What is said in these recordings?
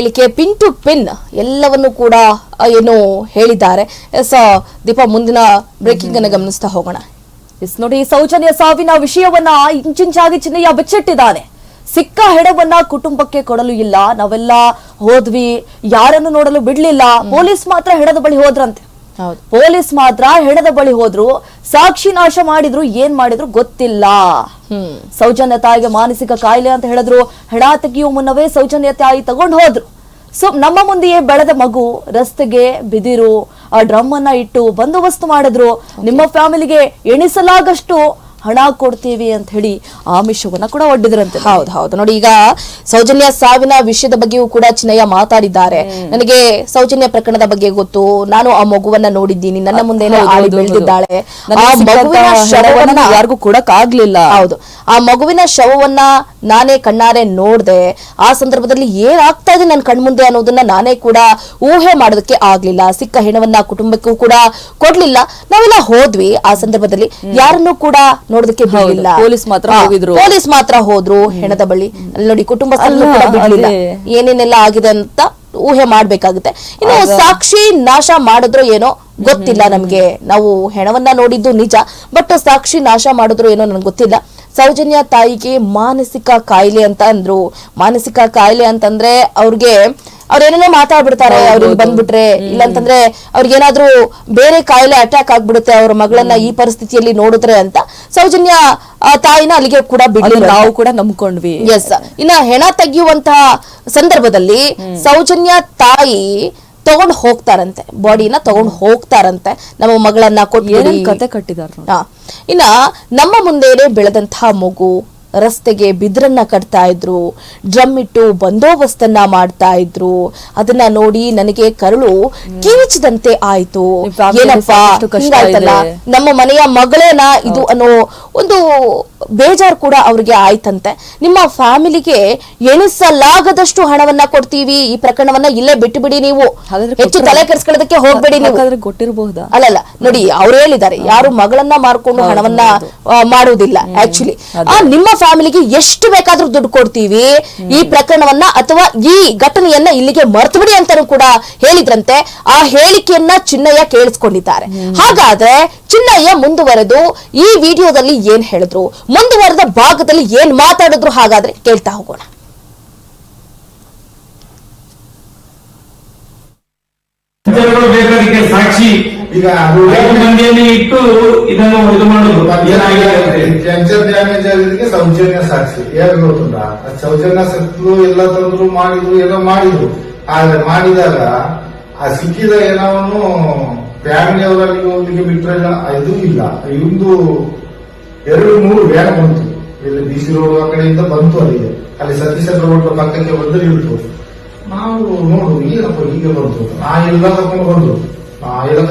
ಹೇಳಿಕೆ pin to pin ಎಲ್ಲವನ್ನು ಕೂಡ ಏನು ಹೇಳಿದ್ದಾರೆ. ಎಸ್ ದೀಪ ಮುಂದಿನ ಬ್ರೇಕಿಂಗ್ ಅನ್ನು ಗಮನಿಸ್ತಾ ಹೋಗೋಣ. ಎಸ್ ನೋಡಿ ಸೌಜನ್ಯ ಸಾವಿನ ವಿಷಯವನ್ನ ಇಂಚಿಂಚಾಗಿ ಚಿನ್ನಯ್ಯ ಬಚ್ಚಿಟ್ಟಿದ್ದಾನೆ. ಸಿಕ್ಕ ಹೆಡವನ್ನ ಕುಟುಂಬಕ್ಕೆ ಕೊಡಲು ಇಲ್ಲ. ನಾವೆಲ್ಲ ಹೋದ್ವಿ. ಯಾರನ್ನು ನೋಡಲು ಬಿಡ್ಲಿಲ್ಲ. ಪೊಲೀಸ್ ಮಾತ್ರ ಹೆಡದ ಬಳಿ ಹೋದ್ರಂತೆ. ಹೌದು ಪೊಲೀಸ್ ಮಾತ್ರ ಹೆಣದ ಬಳಿ ಹೋದ್ರು ಸಾಕ್ಷಿ ನಾಶ ಮಾಡಿದ್ರು ಏನ್ ಮಾಡಿದ್ರು ಗೊತ್ತಿಲ್ಲ. ಸೌಜನ್ಯ ತಾಯಿಗೆ ಮಾನಸಿಕ ಕಾಯಿಲೆ ಅಂತ ಹೇಳಿದ್ರು. ಹೆಣ ತೆಗೆಯುವ ಮುನ್ನವೇ ಸೌಜನ್ಯ ತಾಯಿ ತಗೊಂಡು ಹೋದ್ರು. ಸೊ ನಮ್ಮ ಮುಂದೆಯೇ ಬೆಳೆದ ಮಗು ರಸ್ತೆಗೆ ಬಿದಿರು ಆ ಡ್ರಮ್ ಅನ್ನ ಇಟ್ಟು ಬಂದೋಬಸ್ತು ಮಾಡಿದ್ರು. ನಿಮ್ಮ ಫ್ಯಾಮಿಲಿಗೆ ಎಣಿಸಲಾಗಷ್ಟು ಹಣ ಕೊಡ್ತೀವಿ ಅಂತ ಹೇಳಿ ಆಮಿಷವನ್ನ ಕೂಡ ಒಡ್ಡಿದ್ರಂತೆ. ಹೌದು ಹೌದು. ನೋಡಿ ಈಗ ಸೌಜನ್ಯ ಸಾವಿನ ವಿಷಯದ ಬಗ್ಗೆಯೂ ಕೂಡ ಚಿನ್ನಯ್ಯ ಮಾತಾಡಿದ್ದಾರೆ. ನನಗೆ ಸೌಜನ್ಯ ಪ್ರಕರಣದ ಬಗ್ಗೆ ಗೊತ್ತು. ನಾನು ಆ ಮಗುವನ್ನ ನೋಡಿದ್ದೀನಿ. ನನ್ನ ಮುಂದೆ ಬೆಳೆದಿದ್ದಾಳೆ. ಆ ಮಗುವಿನ ಶವವನ್ನ ಯಾರಿಗೂ ಕೊಡಕ್ ಆಗ್ಲಿಲ್ಲ ಹೌದು. ಆ ಮಗುವಿನ ಶವವನ್ನ ನಾನೇ ಕಣ್ಣಾರೆ ನೋಡ್ದೆ. ಆ ಸಂದರ್ಭದಲ್ಲಿ ಏನಾಗ್ತಾ ಇದೆ ನನ್ನ ಕಣ್ಮುಂದೆ ಅನ್ನೋದನ್ನ ನಾನೇ ಕೂಡ ಊಹೆ ಮಾಡೋದಕ್ಕೆ ಆಗ್ಲಿಲ್ಲ. ಸಿಕ್ಕ ಹೆಣವನ್ನ ಕುಟುಂಬಕ್ಕೂ ಕೂಡ ಕೊಡ್ಲಿಲ್ಲ. ನಾವೆಲ್ಲ ಹೋದ್ವಿ. ಆ ಸಂದರ್ಭದಲ್ಲಿ ಯಾರನ್ನು ಕೂಡ ನೋಡೋದಕ್ಕೆ ಬಿಡಲಿಲ್ಲ. ಪೊಲೀಸ್ ಮಾತ್ರ ಹೋಗಿದ್ರು. ಪೊಲೀಸ್ ಮಾತ್ರ ಹೋದ್ರು ಹೆಣದ ಬಳಿ. ಅಲ್ಲಿ ನೋಡಿ ಕುಟುಂಬ ಬಿಡ್ಲಿಲ್ಲ. ಏನೇನೆಲ್ಲ ಆಗಿದೆ ಅಂತ ಊಹೆ ಮಾಡ್ಬೇಕಾಗುತ್ತೆ. ಇನ್ನು ಸಾಕ್ಷಿ ನಾಶ ಮಾಡಿದ್ರು ಏನೋ ಗೊತ್ತಿಲ್ಲ ನಮ್ಗೆ. ನಾವು ಹೆಣವನ್ನ ನೋಡಿದ್ದು ನಿಜ ಬಟ್ ಸಾಕ್ಷಿ ನಾಶ ಮಾಡಿದ್ರು ಏನೋ ನನ್ಗೆ ಗೊತ್ತಿಲ್ಲ. ಸೌಜನ್ಯ ತಾಯಿಗೆ ಮಾನಸಿಕ ಕಾಯಿಲೆ ಅಂತ ಅಂದ್ರು. ಮಾನಸಿಕ ಕಾಯಿಲೆ ಅಂತಂದ್ರೆ ಅವ್ರಿಗೆ ಅವ್ರೇನೇನೋ ಮಾತಾಡ್ಬಿಡ್ತಾರೆ ಅವ್ರಿಗೆ ಬಂದ್ಬಿಟ್ರೆ. ಇಲ್ಲಾಂತಂದ್ರೆ ಅವ್ರಿಗೇನಾದ್ರೂ ಬೇರೆ ಕಾಯಿಲೆ ಅಟ್ಯಾಕ್ ಆಗ್ಬಿಡುತ್ತೆ ಅವ್ರ ಮಗಳನ್ನ ಈ ಪರಿಸ್ಥಿತಿಯಲ್ಲಿ ನೋಡಿದ್ರೆ ಅಂತ ಸೌಜನ್ಯ ಆ, ತಾಯಿನ ಅಲ್ಲಿಗೆ ಕೂಡ ಬಿಡ್ಲಿ ಬಿಡ್ಲಿಲ್ಲ. ನಾವು ಕೂಡ ನಂಬ್ಕೊಂಡ್ವಿ. ಎಸ್ ಇನ್ನ ಹೆಣ ತೆಗೆಯುವಂತಹ ಸಂದರ್ಭದಲ್ಲಿ ಸೌಜನ್ಯ ತಾಯಿ ತಗೊಂಡ್ ಹೋಗ್ತಾರಂತೆ. ಬಾಡಿನ ತಗೊಂಡ್ ಹೋಗ್ತಾರಂತೆ. ನಮ್ಮ ಮಗಳನ್ನ ಕೊಟ್ಟು ಏನೇನ್ ಕತೆ ಕಟ್ಟಿದಾರ ಇನ್ನ ನಮ್ಮ ಮುಂದೆನೆ ಬೆಳೆದಂತಹ ಮಗು ರಸ್ತೆಗೆ ಬಿದಿರನ್ನ ಕಟ್ತಾ ಇದ್ರು. ಡ್ರಮ್ ಇಟ್ಟು ಬಂದೋಬಸ್ತನ್ನ ಮಾಡ್ತಾ ಇದ್ರು. ಅದನ್ನ ನೋಡಿ ನನಗೆ ಕರುಳು ಕೀಚದಂತೆ ಆಯ್ತು. ಏನಪ್ಪಾ ಹಿಂಗಾಯ್ತಲ್ಲ? ನಮ್ಮ ಮನೆಯ ಮಗಳೇನ ಇದು ಅನ್ನೋ ಒಂದು ಬೇಜಾರು ಕೂಡ ಅವ್ರಿಗೆ ಆಯ್ತಂತೆ. ನಿಮ್ಮ ಫ್ಯಾಮಿಲಿಗೆ ಎಣಿಸಲಾಗದಷ್ಟು ಹಣವನ್ನ ಕೊಡ್ತೀವಿ. ಈ ಪ್ರಕರಣವನ್ನ ಇಲ್ಲೇ ಬಿಟ್ಟು ಬಿಡಿ ನೀವು ಹೆಚ್ಚು ತಲೆ ಕೆಡಿಸ್ಕೊಳ್ಳೋದಕ್ಕೆ ಹೋಗ್ಬೇಡಿ ನೀವು. ಅಲ್ಲಲ್ಲ ನೋಡಿ ಅವ್ರು ಹೇಳಿದ್ದಾರೆ ಯಾರು ಮಗಳನ್ನ ಮಾರ್ಕೊಂಡು ಹಣವನ್ನ ಮಾಡುವುದಿಲ್ಲ ಆಕ್ಚುಲಿ ಆ ನಿಮ್ಮ ಫ್ಯಾಮಿಲಿಗೆ ಎಷ್ಟು ಬೇಕಾದ್ರೂ ದುಡ್ಡು ಕೊಡ್ತೀವಿ. ಈ ಪ್ರಕರಣವನ್ನ ಅಥವಾ ಈ ಘಟನೆಯನ್ನ ಇಲ್ಲಿಗೆ ಮರ್ತು ಬಿಡಿ ಅಂತಾನು ಕೂಡ ಹೇಳಿದ್ರಂತೆ. ಆ ಹೇಳಿಕೆಯನ್ನ ಚಿನ್ನಯ್ಯ ಕೇಳಿಸ್ಕೊಂಡಿದ್ದಾರೆ. ಹಾಗಾದ್ರೆ ಚಿನ್ನಯ್ಯ ಮುಂದುವರೆದು ಈ ವಿಡಿಯೋದಲ್ಲಿ ಏನ್ ಹೇಳಿದ್ರು? ಮುಂದುವರೆದ ಭಾಗದಲ್ಲಿ ಏನ್ ಮಾತಾಡಿದ್ರು? ಹಾಗಾದ್ರೆ ಕೇಳ್ತಾ ಹೋಗೋಣ. ಸಾಕ್ಷಿ ಈಗ ಐದು ಮಂದಿಯಲ್ಲಿ ಇಟ್ಟು ಇದನ್ನು ಇದು ಮಾಡೋದು. ಕ್ಯಾನ್ಸರ್ ಡ್ಯಾಮೇಜ್ ಆಗಿದ್ದಕ್ಕೆ ಸೌಜನ್ಯ ಸಾಕ್ಷಿ. ಯಾರು ಗೊತ್ತಿಲ್ಲ ಸೌಜನ್ಯ ಸತ್ರು ಎಲ್ಲ ತಂದ್ರು ಮಾಡಿದ್ರು ಎಲ್ಲ ಮಾಡಿದ್ರು. ಆದ್ರೆ ಮಾಡಿದಾಗ ಆ ಸಿಕ್ಕಿದ ಏನವನು ಫ್ಯಾಮಿಲಿ ಅವರಲ್ಲಿ ಒಂದಿಗೆ ಬಿಟ್ರೆ ಇದು ಇಲ್ಲ. ಇವಂದು ಎರಡು ಮೂರು ವ್ಯಾನ್ ಬಂತು. ಇಲ್ಲಿ ಬಿ ಸಿ ರೋಡ್ ಆ ಕಡೆಯಿಂದ ಬಂತು ಅಲ್ಲಿಗೆ. ಅಲ್ಲಿ ಸತೀಶ ರೋಡ್ ಪಕ್ಕಕ್ಕೆ ಬಂದ್ರೆ ನಿಲ್ತು ನಾವು ನೋಡು ಏನಪ್ಪ ಹೀಗೆ ಬಂತು ನಾ ಎಲ್ಲ ತಕೊಂಡು ಬಂದ್ರು ನಾ ಎಲ್ಲ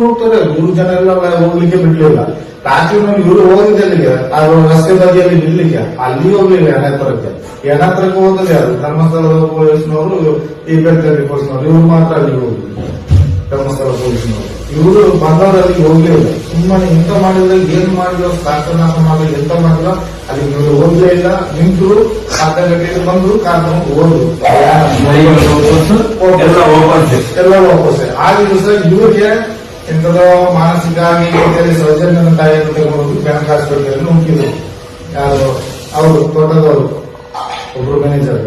ಹೋಗ್ತಾರೆ ಮೂರು ಜನ ಎಲ್ಲ ಹೋಗ್ಲಿಕ್ಕೆ ಬಿಡ್ಲಿಲ್ಲ. ಲಾಸ್ಟ್ ಇವರು ಹೋಗಿದ್ದೆ ಅಲ್ಲಿಗೆ. ಅದು ರಸ್ತೆ ಬದಿಯಲ್ಲಿ ನಿಲ್ಲಿಕ್ಕೆ. ಅಲ್ಲಿ ಹೋಗ್ಲಿಲ್ಲ ಎಣ ಹತ್ರಕ್ಕೆ ಹೋದಲ್ಲಿ ಅದು ಧರ್ಮಸ್ಥಳದ ಪೊಲೀಸ್ನವರು, ಈ ಬೆಳ್ತಂಗಡಿ ಪೊಲೀಸ್ನವರು. ಇವ್ರು ಮಾತ್ರ ಅಲ್ಲಿ ಹೋಗಿದ್ರು ಧರ್ಮಸ್ಥಳ ಪೊಲೀಸ್ನವರು. ಇವರು ಬಂದವರಲ್ಲಿ ಹೋಗ್ಲಿಲ್ಲ ಸುಮ್ಮನೆ ಎಂತ ಮಾಡಿದ್ರೆ ಏನ್ ಮಾಡಿದ್ರು ಸಾಕನಾಶ ಮಾಡಿದ್ರು ಎಂತ ಮಾಡಿದ್ರು ಅಲ್ಲಿ ಇವರು ಹೋಗ್ಲೇ ಇಲ್ಲ. ನಿಂತರು ಅರ್ಧ ಗಂಟೆಗೆ ಬಂದ್ರು ಕಾರಣ ಹೋದ್ರು. ಎಲ್ಲ ವಾಪಸ್ ಆ ದಿವಸ ಇವ್ರಿಗೆ ಎಂತದೋ ಮಾನಸಿಕ ಆಗಿ ಅಂತೇಳಿ ಸೌಜನ್ಯನ ತಾಯಿಯನ್ನು ತಗೊಂಡು ಬ್ಯಾಂಕ್ ಆಸ್ಪತ್ರೆಯಲ್ಲಿ ನುಗ್ಗಿದ್ರು ಯಾರು? ಅವರು ತೋಟದವರು. ಒಬ್ರು ಮ್ಯಾನೇಜರ್?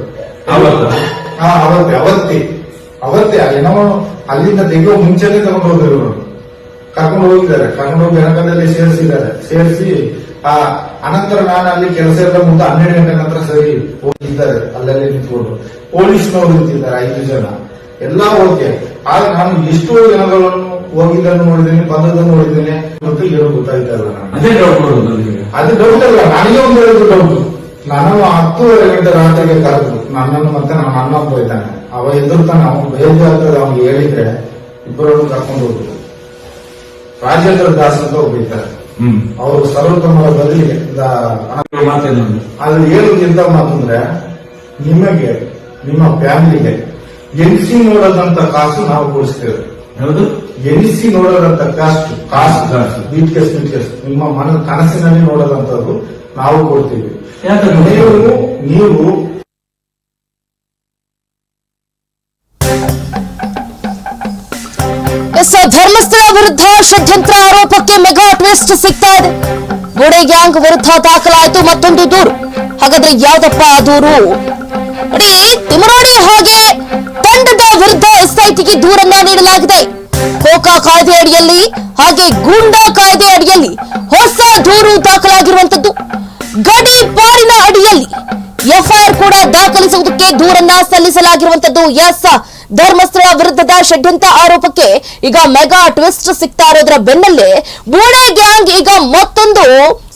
ಹಾ ಅವತ್ತೆ ಅವತ್ತೇ. ಅವತ್ತೇ ಏನೋ ಅಲ್ಲಿಂದ ತೆಗೆಯೋ ಮುಂಚೆನೆ ತಗೊಂಡು ಹೋದ್ರು ಕರ್ಕೊಂಡು ಹೋಗಿದ್ದಾರೆ ಕರ್ಕೊಂಡು ಹೋಗಿ ಬೆನಕದಲ್ಲಿ ಸೇರಿಸಿದ್ದಾರೆ. ಸೇರಿಸಿ ಆ ಅನಂತರ ನಾನು ಅಲ್ಲಿ ಕೆಲಸ ಎಲ್ಲ ಮುಂದೆ ಹನ್ನೆರಡು ಗಂಟೆ ನಂತರ ಸರಿ ಹೋಗಿದ್ದಾರೆ. ಅಲ್ಲಲ್ಲಿ ನಿಂತ್ಕೊಂಡು. ಪೊಲೀಸ್ನವರು ನಿಂತಿದ್ದಾರೆ ಐದು ಜನ. ಎಲ್ಲ ಓಕೆ. ಆದ್ರೆ ನಾನು ಎಷ್ಟೋ ಜನಗಳನ್ನು ಹೋಗಿದ್ದನ್ನು ನೋಡಿದ್ದೇನೆ ಬಂದದನ್ನು ನೋಡಿದ್ದೇನೆ ಮತ್ತು ಏನು ಗೊತ್ತಾಯ್ತಲ್ಲ ಅದೇ ಡೌಟ್ ಅದು ಡೌಟ್ ಅಲ್ಲ ನನಗೆ ಒಂದು ಹೇಳಿದ್ರು ಡೌಟ್ ನಾನು ಹತ್ತೂವರೆ ಗಂಟೆ ರಾತ್ರಿಗೆ ಕರೆದ್ರು ನನ್ನನ್ನು ಮತ್ತೆ ನಮ್ಮ ಅಣ್ಣ ಹೋಯ್ತಾನೆ ಅವ ಎದುರ್ತಾನೆ ಅವನು ಬೇಜಾಗ್ತದೆ ಅವನಿಗೆ ಹೇಳಿದ್ರೆ ಇಬ್ಬರನ್ನು ಕರ್ಕೊಂಡು ಹೋದ್ರು ರಾಜೇಂದ್ರ ದಾಸ್ ಅಂತ ಒಬ್ಬ ಇದ್ದಾರೆ. ಅವರು ಸರ್ವೋತ್ತಮರ ಬದಲಿಗೆ ಅದು ಏನು ಎಂತ ಮಾತಂದ್ರೆ ನಿಮಗೆ ನಿಮ್ಮ ಫ್ಯಾಮಿಲಿಗೆ ಎನ್ಸಿ ನೋಡದಂತ ಕಾಸು ನಾವು ಕೊಡಿಸ್ತೇವೆ. ಹೌದು. ಎನಿಸಿ ನೋಡದಂತ ಕಾಸು ಕಾಸು ಕಾಸು. ಬೀಟ್ ಕೇಸ್ ಬೀಟ್ ಕೇಸ್ ನಿಮ್ಮ ಮನ ಕನಸಿನಲ್ಲಿ ನೋಡದಂತದ್ದು ನಾವು ಕೊಡ್ತೀವಿ. ಯಾಕಂದ್ರೆ ನೀವು ನೀವು ಟ್ವಿಸ್ಟ್ ಸಿಗ್ತಾ ಇದೆ ಗೋಡೆ ಗ್ಯಾಂಗ್ ವಿರುದ್ಧ ದಾಖಲಾಯಿತು ಮತ್ತೊಂದು ದೂರು. ಹಾಗಾದ್ರೆ ಯಾವ್ದಪ್ಪ ಆ ದೂರು? ನೋಡಿ ತಿಮರೋಡಿ ಹಾಗೆ ತಂಡದ ವಿರುದ್ಧ ಎಸ್ಐಟಿಗೆ ದೂರನ್ನ ನೀಡಲಾಗಿದೆ. ಕೋಕಾ ಕಾಯ್ದೆ ಅಡಿಯಲ್ಲಿ, ಹಾಗೆ ಗೂಂಡಾ ಕಾಯ್ದೆ ಅಡಿಯಲ್ಲಿ ಹೊಸ ದೂರು ದಾಖಲಾಗಿರುವಂತದ್ದು ಗಡಿ ಪಾರಿನ ಅಡಿಯಲ್ಲಿ ಎಫ್ಐಆರ್ ಕೂಡ ದಾಖಲಿಸುವುದಕ್ಕೆ ದೂರನ್ನ ಸಲ್ಲಿಸಲಾಗಿರುವಂತದ್ದು ಎಸ್ ಧರ್ಮಸ್ಥಳ ವಿರುದ್ಧದ ಷಡ್ಯಂತ್ರ ಆರೋಪಕ್ಕೆ ಈಗ ಮೆಗಾ ಟ್ವಿಸ್ಟ್ ಸಿಗ್ತಾ ಇರೋದ್ರ ಬೆನ್ನಲ್ಲೇ ಬೂಣೆ ಗ್ಯಾಂಗ್ ಈಗ ಮತ್ತೊಂದು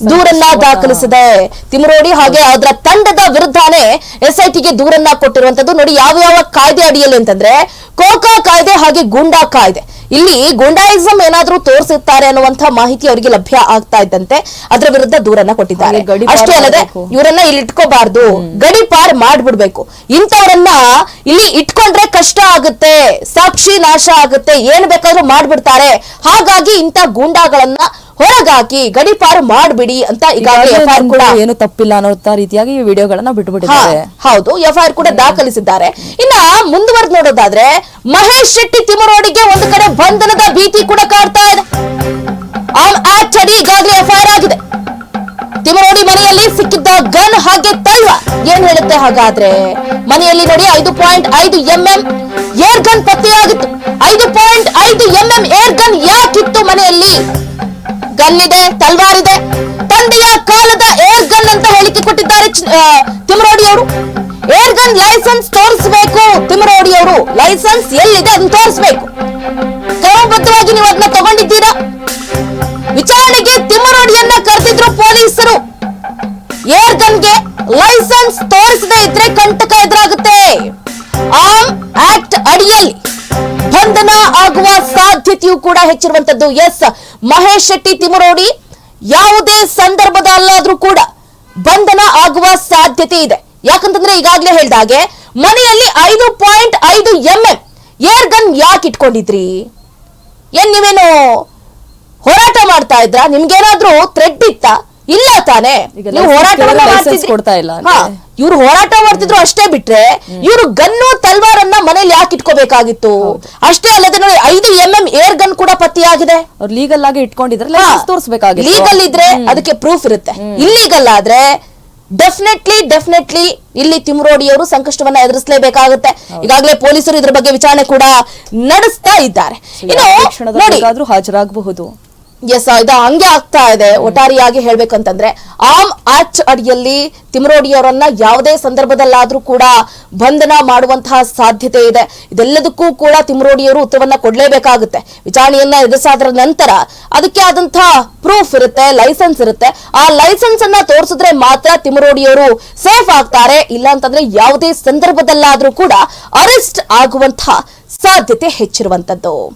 ದೂರನ್ನ ದಾಖಲಿಸಿದೆ. ತಿಮರೋಡಿ ಹಾಗೆ ಅದರ ತಂಡದ ವಿರುದ್ಧನೇ ಎಸ್ಐಟಿಗೆ ದೂರನ್ನ ಕೊಟ್ಟಿರುವಂತದ್ದು. ನೋಡಿ ಯಾವ ಯಾವ ಕಾಯ್ದೆ ಅಡಿಯಲ್ಲಿ ಅಂತಂದ್ರೆ ಕೋಕಾ ಕಾಯ್ದೆ ಹಾಗೆ ಗೂಂಡಾ ಕಾಯ್ದೆ. ಇಲ್ಲಿ ಗುಂಡಾಯಿಸಂ ಏನಾದರೂ ತೋರಿಸುತ್ತಾರೆ ಅನ್ನುವಂತಹ ಮಾಹಿತಿ ಅವರಿಗೆ ಲಭ್ಯ ಆಗ್ತಾ ಇದ್ದಂತೆ. ಅದರ ವಿರುದ್ಧ ದೂರನ್ನ ಕೊಟ್ಟಿದ್ದಾರೆ. ಅಷ್ಟೇ ಅಲ್ಲದೆ ಇವರನ್ನ ಇಲ್ಲಿ ಇಟ್ಕೋಬಾರ್ದು. ಗಡಿ ಪಾರ್ ಮಾಡ್ಬಿಡ್ಬೇಕು. ಇಂಥವರನ್ನ ಇಲ್ಲಿ ಇಟ್ಕೊಂಡ್ರೆ ಕಷ್ಟ ಆಗುತ್ತೆ. ಸಾಕ್ಷಿ ನಾಶ ಆಗುತ್ತೆ. ಏನ್ ಬೇಕಾದ್ರೂ ಮಾಡ್ಬಿಡ್ತಾರೆ. ಹಾಗಾಗಿ ಇಂಥ ಗೂಂಡಾಗಳನ್ನ ಹೊರಗಾಕಿ ಗಡಿಪಾರು ಮಾಡಬಿಡಿ ಅಂತ ಈಗಾಗಲೇ ಎಫ್ಐಆರ್ ಕೂಡ ಏನು ತಪ್ಪಿಲ್ಲ ಅನ್ನೋ ರೀತಿಯಾಗಿ ಈ ವಿಡಿಯೋಗಳನ್ನ ಬಿಟ್ಟುಬಿಟ್ಟಿದ್ದಾರೆ ಹೌದು ಎಫ್ಐಆರ್ ಕೂಡ ದಾಖಲಿಸಿದ್ದಾರೆ. ಇನ್ನ ಮುಂದುವರೆದು ನೋಡೋದಾದ್ರೆ ಮಹೇಶ್ ಶೆಟ್ಟಿ ತಿಮರೋಡಿಗೆ ಒಂದು ಕಡೆ ಬಂಧನದ ಭೀತಿ ಕೂಡ ಕಾಡ್ತಾ ಇದೆ. ಆಮ್ ಆಕ್ಟ್ ಅಡಿ ಈಗಾಗಲೇ ಎಫ್ಐಆರ್ ಆಗಿದೆ. ತಿಮರೋಡಿ ಮನೆಯಲ್ಲಿ ಸಿಕ್ಕಿದ್ದ ಗನ್ ಹಾಗೆ ತಲ್ವಾರ್ ಏನ್ ಹೇಳುತ್ತೆ ಹಾಗಾದ್ರೆ? ಮನೆಯಲ್ಲಿ ನೋಡಿ ಐದು ಪಾಯಿಂಟ್ ಐದು ಎಂ ಎಂ ಏರ್ ಗನ್ ಪತ್ತೆಯಾಗಿತ್ತು. ಐದು ಪಾಯಿಂಟ್ ಐದು ಎಂ ಎಂ ಏರ್ ಗನ್ ಯಾಕಿತ್ತು ಮನೆಯಲ್ಲಿ? ಗನ್ ಇದೆ ತಲ್ವಾರ್ ಇದೆ ತಂದೆಯ ಕಾಲದ ಏರ್ ಗನ್ ಅಂತ ಹೇಳಿಕೆ ಕೊಟ್ಟಿದ್ದಾರೆ ಚ್- ಆ, ತಿಮರೋಡಿ ಅವರು ಏರ್ ಗನ್ ಲೈಸೆನ್ಸ್ ತೋರಿಸಬೇಕು ತಿಮರೋಡಿ ಅವರು ಲೈಸೆನ್ಸ್ ಎಲ್ಲಿದೆ ಅದನ್ನ ತೋರಿಸಬೇಕು. ಕ್ರಮಬದ್ಧವಾಗಿ ನೀವು ಅದನ್ನ ತಗೊಂಡಿದ್ದೀರಾ? ವಿಚಾರಣೆಗೆ ತಿಮರೋಡಿಯನ್ನ ಕರೆದಿದ್ರು ಪೊಲೀಸರು. ಏರ್ ಗನ್ಗೆ ಲೈಸೆನ್ಸ್ ತೋರಿಸದೇ ಇದ್ರೆ ಕಂಟಕ ಎದುರಾಗುತ್ತೆ. ಆಮ್ ಆಕ್ಟ್ ಅಡಿಯಲ್ಲಿ. ಬಂಧನ ಆಗುವ ಸಾಧ್ಯತೆಯೂ ಕೂಡ ಹೆಚ್ಚಿರುವಂತದ್ದು. ಎಸ್, ಮಹೇಶ್ ಶೆಟ್ಟಿ ತಿಮರೋಡಿ ಯಾವುದೇ ಸಂದರ್ಭದಲ್ಲಾದ್ರೂ ಕೂಡ ಬಂಧನ ಆಗುವ ಸಾಧ್ಯತೆ ಇದೆ. ಯಾಕಂತಂದ್ರೆ ಈಗಾಗಲೇ ಹೇಳ್ದಾಗೆ ಮನೆಯಲ್ಲಿ ಐದು ಪಾಯಿಂಟ್ ಐದು ಎಂಎಂ ಏರ್ ಗನ್ ಯಾಕೆ ಇಟ್ಕೊಂಡಿದ್ರಿ? ಏನ್ ನೀವೇನು ಹೋರಾಟ ಮಾಡ್ತಾ ಇದ್ರ? ನಿಮ್ಗೇನಾದ್ರೂ ಥ್ರೆಡ್ ಇತ್ತ? ಇಲ್ಲ ತಾನೇ. ಕೊಡ್ತಾ ಇಲ್ಲ. ಇವ್ರು ಹೋರಾಟ ಮಾಡ್ತಿದ್ರು ಅಷ್ಟೇ ಬಿಟ್ರೆ ಇವರು ಗನ್ನು ತಲ್ವಾರನ್ನ ಮನೇಲಿ ಯಾಕೆ ಇಟ್ಕೋಬೇಕಾಗಿತ್ತು? ಅಷ್ಟೇ ಅಲ್ಲದೆ ನೋಡಿ ಐದು ಎಂ ಎಂ ಏರ್ ಗನ್ ಕೂಡ ಪತ್ತೆಯಾಗಿದೆ. ಅವ್ರು ಲೀಗಲ್ ಆಗಿ ಇಟ್ಕೊಂಡಿದ್ರೆ ಲೈಸೆನ್ಸ್ ತೋರಿಸಬೇಕಾಗಿತ್ತು. ಲೀಗಲ್ ಇದ್ರೆ ಅದಕ್ಕೆ ಪ್ರೂಫ್ ಇರುತ್ತೆ. ಇಲ್ಲೀಗಲ್ ಆದ್ರೆ ಡೆಫಿನೆಟ್ಲಿ ಡೆಫಿನೆಟ್ಲಿ ಇಲ್ಲಿ ತಿಮ್ರೋಡಿಯವರು ಸಂಕಷ್ಟವನ್ನ ಎದುರಿಸಲೇಬೇಕಾಗುತ್ತೆ. ಈಗಾಗಲೇ ಪೊಲೀಸರು ಇದ್ರ ಬಗ್ಗೆ ವಿಚಾರಣೆ ಕೂಡ ನಡೆಸ್ತಾ ಇದ್ದಾರೆ. ಹಾಜರಾಗಬಹುದು. ಎಸ್ ಇದು ಹಂಗೆ ಆಗ್ತಾ ಇದೆ. ಒಟ್ಟಾರಿಯಾಗಿ ಹೇಳ್ಬೇಕಂತಂದ್ರೆ, ಆಮ್ ಆಚ್ ಅಡಿಯಲ್ಲಿ ತಿಮರೋಡಿಯವರನ್ನ ಯಾವುದೇ ಸಂದರ್ಭದಲ್ಲಾದ್ರೂ ಕೂಡ ಬಂಧನ ಮಾಡುವಂತಹ ಸಾಧ್ಯತೆ ಇದೆ. ಇದೆಲ್ಲದಕ್ಕೂ ಕೂಡ ತಿಮರೋಡಿಯವರು ಉತ್ತರವನ್ನ ಕೊಡಲೇಬೇಕಾಗುತ್ತೆ. ವಿಚಾರಣೆಯನ್ನ ಎದುರಿಸಾದ್ರ ನಂತರ ಅದಕ್ಕೆ ಆದಂತಹ ಪ್ರೂಫ್ ಇರುತ್ತೆ ಲೈಸೆನ್ಸ್ ಇರುತ್ತೆ. ಆ ಲೈಸೆನ್ಸ್ ಅನ್ನ ತೋರಿಸಿದ್ರೆ ಮಾತ್ರ ತಿಮರೋಡಿಯವರು ಸೇಫ್ ಆಗ್ತಾರೆ. ಇಲ್ಲ ಅಂತಂದ್ರೆ ಯಾವುದೇ ಸಂದರ್ಭದಲ್ಲಾದ್ರೂ ಕೂಡ ಅರೆಸ್ಟ್ ಆಗುವಂತಹ ಸಾಧ್ಯತೆ ಹೆಚ್ಚಿರುವಂತದ್ದು